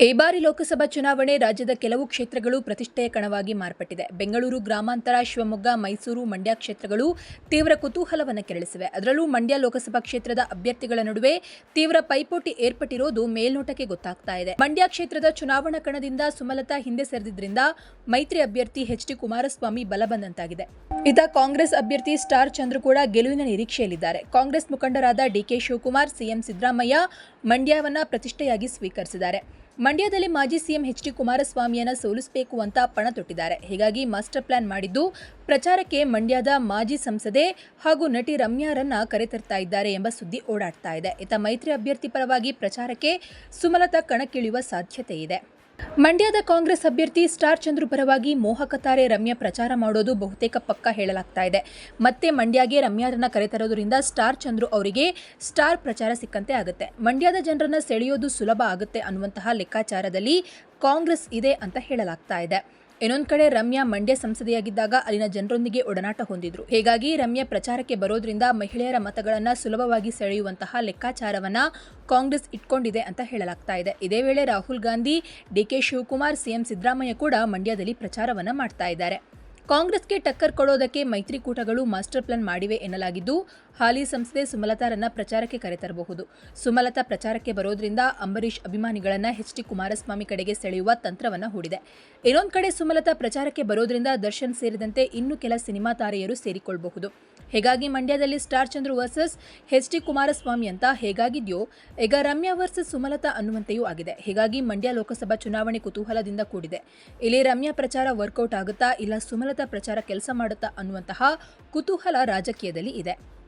ಈ ಬಾರಿ ಲೋಕಸಭಾ ಚುನಾವಣೆ ರಾಜ್ಯದ ಕೆಲವು ಕ್ಷೇತ್ರಗಳು ಪ್ರತಿಷ್ಠೆಯ ಕಣವಾಗಿ ಮಾರ್ಪಟ್ಟಿದೆ. ಬೆಂಗಳೂರು, ಗ್ರಾಮಾಂತರ, ಶಿವಮೊಗ್ಗ, ಮೈಸೂರು, ಮಂಡ್ಯ ಕ್ಷೇತ್ರಗಳು ತೀವ್ರ ಕುತೂಹಲವನ್ನು ಕೆರಳಿಸಿವೆ. ಅದರಲ್ಲೂ ಮಂಡ್ಯ ಲೋಕಸಭಾ ಕ್ಷೇತ್ರದ ಅಭ್ಯರ್ಥಿಗಳ ನಡುವೆ ತೀವ್ರ ಪೈಪೋಟಿ ಏರ್ಪಟ್ಟಿರೋದು ಮೇಲ್ನೋಟಕ್ಕೆ ಗೊತ್ತಾಗ್ತಾ ಇದೆ. ಮಂಡ್ಯ ಕ್ಷೇತ್ರದ ಚುನಾವಣಾ ಕಣದಿಂದ ಸುಮಲತಾ ಹಿಂದೆ ಸರಿದಿದ್ದರಿಂದ ಮೈತ್ರಿ ಅಭ್ಯರ್ಥಿ ಎಚ್ ಡಿ ಕುಮಾರಸ್ವಾಮಿ ಬಲ ಬಂದಂತಾಗಿದೆ ಇತ ಕಾಂಗ್ರೆಸ್ ಅಭ್ಯರ್ಥಿ ಸ್ಟಾರ್ ಚಂದ್ರು ಕೂಡ ಗೆಲುವಿನ ನಿರೀಕ್ಷೆಯಲ್ಲಿದ್ದಾರೆ. ಕಾಂಗ್ರೆಸ್ ಮುಖಂಡರಾದ D K Shivakumar CM Siddaramaiah ಮಂಡ್ಯವನ್ನ ಪ್ರತಿಷ್ಠೆಯಾಗಿ ಸ್ವೀಕರಿಸಿದ್ದಾರೆ. ಮಂಡ್ಯದಲ್ಲಿ ಮಾಜಿ ಸಿಎಂ ಎಚ್ ಡಿ ಕುಮಾರಸ್ವಾಮಿಯನ್ನ ಸೋಲಿಸಬೇಕು ಅಂತ ಪಣ ತೊಟ್ಟಿದ್ದಾರೆ. ಹೀಗಾಗಿ ಮಾಸ್ಟರ್ ಪ್ಲಾನ್ ಮಾಡಿದ್ದು ಪ್ರಚಾರಕ್ಕೆ ಮಂಡ್ಯದ ಮಾಜಿ ಸಂಸದೆ ಹಾಗೂ ನಟಿ ರಮ್ಯಾರನ್ನ ಕರೆತರ್ತಾ ಇದ್ದಾರೆ ಎಂಬ ಸುದ್ದಿ ಓಡಾಡ್ತಾ ಇದೆ. ಇತ್ತ ಮೈತ್ರಿ ಅಭ್ಯರ್ಥಿ ಪರವಾಗಿ ಪ್ರಚಾರಕ್ಕೆ ಸುಮಲತಾ ಕಣಕ್ಕಿಳಿಯುವ ಸಾಧ್ಯತೆ ಇದೆ. ಮಂಡ್ಯದ ಕಾಂಗ್ರೆಸ್ ಅಭ್ಯರ್ಥಿ ಸ್ಟಾರ್ ಚಂದ್ರು ಪರವಾಗಿ ಮೋಹಕ ತಾರೆ ರಮ್ಯಾ ಪ್ರಚಾರ ಮಾಡೋದು ಬಹುತೇಕ ಪಕ್ಕ ಹೇಳಲಾಗ್ತಾ ಇದೆ. ಮತ್ತೆ ಮಂಡ್ಯಗೆ ರಮ್ಯಾರನ್ನ ಕರೆತರೋದ್ರಿಂದ ಸ್ಟಾರ್ ಚಂದ್ರು ಅವರಿಗೆ ಸ್ಟಾರ್ ಪ್ರಚಾರ ಸಿಕ್ಕಂತೆ ಆಗುತ್ತೆ. ಮಂಡ್ಯದ ಜನರನ್ನ ಸೆಳೆಯೋದು ಸುಲಭ ಆಗುತ್ತೆ ಅನ್ನುವಂತಹ ಲೆಕ್ಕಾಚಾರದಲ್ಲಿ ಕಾಂಗ್ರೆಸ್ ಇದೆ ಅಂತ ಹೇಳಲಾಗ್ತಾ ಇದೆ. ಇನ್ನೊಂದು ಕಡೆ ರಮ್ಯಾ ಮಂಡ್ಯ ಸಂಸದೆಯಾಗಿದ್ದಾಗ ಅಲ್ಲಿನ ಜನರೊಂದಿಗೆ ಒಡನಾಟ ಹೊಂದಿದ್ರು. ಹೀಗಾಗಿ ರಮ್ಯಾ ಪ್ರಚಾರಕ್ಕೆ ಬರೋದ್ರಿಂದ ಮಹಿಳೆಯರ ಮತಗಳನ್ನ ಸುಲಭವಾಗಿ ಸೆಳೆಯುವಂತಹ ಲೆಕ್ಕಾಚಾರವನ್ನ ಕಾಂಗ್ರೆಸ್ ಇಟ್ಕೊಂಡಿದೆ ಅಂತ ಹೇಳಲಾಗ್ತಾ ಇದೆ. ಇದೇ ವೇಳೆ ರಾಹುಲ್ ಗಾಂಧಿ ಡಿಕೆ ಶಿವಕುಮಾರ್ ಸಿಎಂ ಸಿದ್ದರಾಮಯ್ಯ ಕೂಡ ಮಂಡ್ಯದಲ್ಲಿ ಪ್ರಚಾರವನ್ನ ಮಾಡ್ತಾ ಇದ್ದಾರೆ. ಕಾಂಗ್ರೆಸ್ಗೆ ಟಕ್ಕರ್ ಕೊಡೋದಕ್ಕೆ ಮೈತ್ರಿಕೂಟಗಳು ಮಾಸ್ಟರ್ ಪ್ಲಾನ್ ಮಾಡಿವೆ ಎನ್ನಲಾಗಿದ್ದು, ಹಾಲಿ ಸಂಸದೆ ಸುಮಲತಾರನ್ನ ಪ್ರಚಾರಕ್ಕೆ ಕರೆತರಬಹುದು ಸುಮಲತಾ ಪ್ರಚಾರಕ್ಕೆ ಬರೋದ್ರಿಂದ ಅಂಬರೀಷ್ ಅಭಿಮಾನಿಗಳನ್ನ ಎಚ್ ಡಿ ಕುಮಾರಸ್ವಾಮಿ ಕಡೆಗೆ ಸೆಳೆಯುವ ತಂತ್ರವನ್ನ ಹೂಡಿದೆ. ಇನ್ನೊಂದು ಕಡೆ ಸುಮಲತಾ ಪ್ರಚಾರಕ್ಕೆ ಬರೋದ್ರಿಂದ ದರ್ಶನ್ ಸೇರಿದಂತೆ ಇನ್ನು ಕೆಲ ಸಿನಿಮಾ ತಾರೆಯರು ಸೇರಿಕೊಳ್ಳಬಹುದು ಹೇಗಾಗಿ ಮಂಡ್ಯದಲ್ಲಿ star Chandru versus H D Kumaraswamy ಅಂತ ಹೇಗಾಗಿದೆಯೋ, ಈಗ ರಮ್ಯಾ ವರ್ಸಸ್ ಸುಮಲತಾ ಅನ್ನುವಂತೆಯೂ ಆಗಿದೆ. ಹೀಗಾಗಿ ಮಂಡ್ಯ ಲೋಕಸಭಾ ಚುನಾವಣೆ ಕುತೂಹಲದಿಂದ ಕೂಡಿದೆ. ಇಲ್ಲಿ ರಮ್ಯಾ ಪ್ರಚಾರ ವರ್ಕೌಟ್ ಆಗುತ್ತಾ ಇಲ್ಲ ಸುಮಲತಾ ಪ್ರಚಾರ ಕೆಲಸ ಮಾಡುತ್ತಾ ಅನ್ನುವಂತಹ ಕುತೂಹಲ ರಾಜಕೀಯದಲ್ಲಿ ಇದೆ.